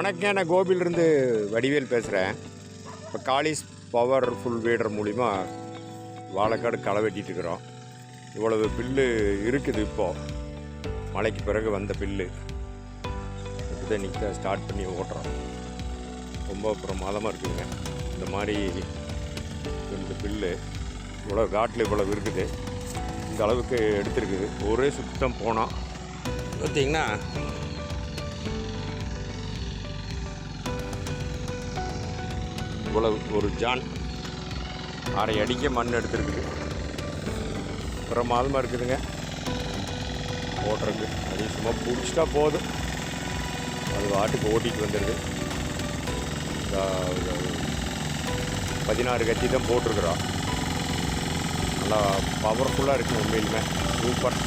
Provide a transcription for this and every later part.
வணக்கம் நான் கோபிலிருந்து வடிவேல் பேசுகிறேன் இப்போ காலிஸ் பவர் ஃபுல் வீடர் மூலிமா வாழைக்காடு களை வெட்டிகிட்டு இருக்கிறோம். இவ்வளவு பில்லு இருக்குது இப்போது மழைக்கு பிறகு வந்த பில்லு. இப்போ நிற்க தான் ஸ்டார்ட் பண்ணி ஓட்டுறோம். ரொம்ப பிரமாதமாக இருக்குதுங்க. இந்த மாதிரி இந்த பில்லு இவ்வளோ காட்டில் இவ்வளவு இருக்குது. இந்த அளவுக்கு எடுத்துருக்குது. ஒரே சுத்தம் போனோம் பார்த்தீங்கன்னா இவ்வளவு ஒரு ஜான். அரை அடிக்க மண் எடுத்துருக்குது. பிரமாதமாக இருக்குதுங்க. ஓட்டுறதுக்கு அது சும்மா பிடிச்சிட்டா போதும். அது வாட்டுக்கு ஓட்டிகிட்டு வந்துடுது பதினாறு கத்தி தான் போட்டிருக்குறோம். நல்லா பவர்ஃபுல்லாக இருக்குது உண்மையிலுமே. சூப்பர்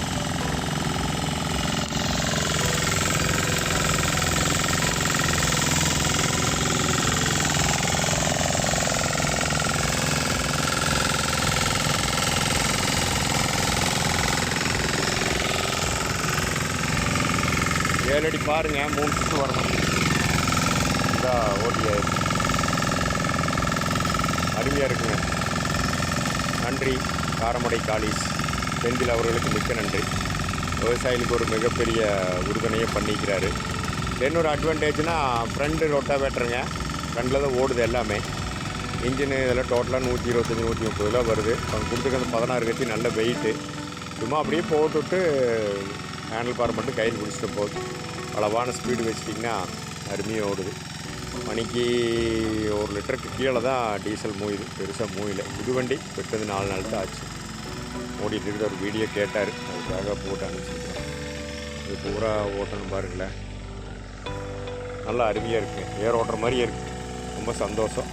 ஏழடி பாருங்க மூணு சுற்று வரணும் இந்த ஓட்டிய அருமையாக இருக்குங்க. நன்றி. காரமடை காலிஸ் செந்தில் அவர்களுக்கு மிக்க நன்றி. விவசாயிகளுக்கு ஒரு மிகப்பெரிய உறுதுணையை பண்ணிக்கிறாரு. இன்னொரு அட்வான்டேஜ்னா ஃப்ரண்ட் ரொட்டாவேட்டருங்க ஃப்ரண்டில் தான் ஓடுது எல்லாமே. இன்ஜினு இதெல்லாம் டோட்டலாக நூற்றி இருபத்தஞ்சி நூற்றி முப்பது கிலோ வருது. அவங்க கொடுத்துருக்க பதினாறு கத்தி நல்ல வெயிட்டு சும்மா அப்படியே போட்டுவிட்டு ஹேண்டில் பார் மட்டும் கையில் பிடிச்சிட்டு போகுது அளவான ஸ்பீடு வச்சிட்டிங்கன்னா அருமையாக ஓடுது. மணிக்கு ஒரு லிட்டருக்கு கீழே தான் டீசல் மூயுது. பெருசாக மூயில. புது வண்டி விட்டது நாலு நாள் தான் ஆச்சு. ஓடிட்டு இருக்கிற ஒரு வீடியோ கேட்டார். அதுக்காக போட்டு அனுப்பிச்சிருக்கேன் இது பூரா ஓட்டணும் பாருங்களேன் நல்லா அருமையாக இருக்குது ஏர் ஓட்டுற மாதிரியே இருக்குது ரொம்ப சந்தோஷம்.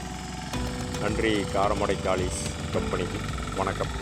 நன்றி காரமடை காளிஸ் கம்பெனிக்கு வணக்கம்.